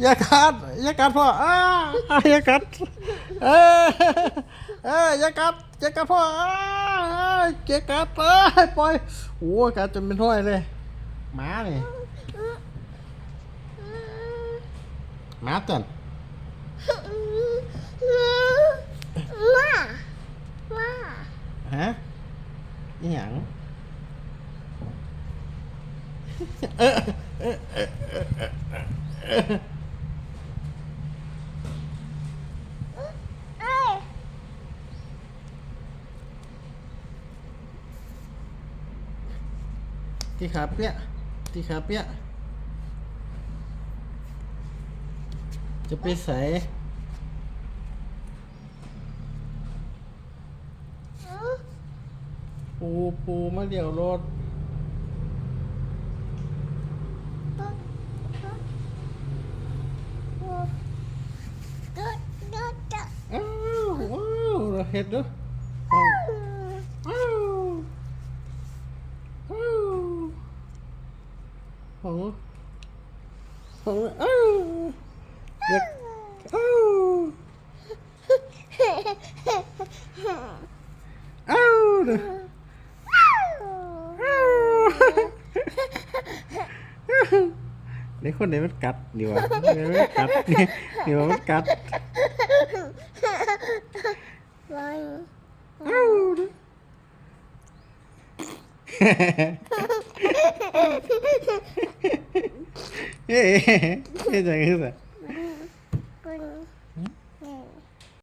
อย่ากัดอย่ากัดพ่ออ้าอย่ากัดเออเอออย่ากัดอย่ากัดพ่ออ้าอย่ากัดเอ้ยปล่อยโอ้ยกัดจนเป็นถ้วยเลยหมาเนี่ยหมาจันมามาฮะอีหยังเออเออเออเออเออ เอ้ย ที่ขาเปียะที่ขาเปียะจะไปใส่ปูปูมาเดี่ยวรถดูดูดูอ้าวว้าวเราเห็ดเด้วยว้าวว้าว ของของอ้าวเด็กอ้าวอ้าวเออ้าวเด็กคนไหนมันกัดดีวะเดี๋ยวมันกัดนี่เดี๋ยวมันกัดวันอ้า วเด้อเฮ้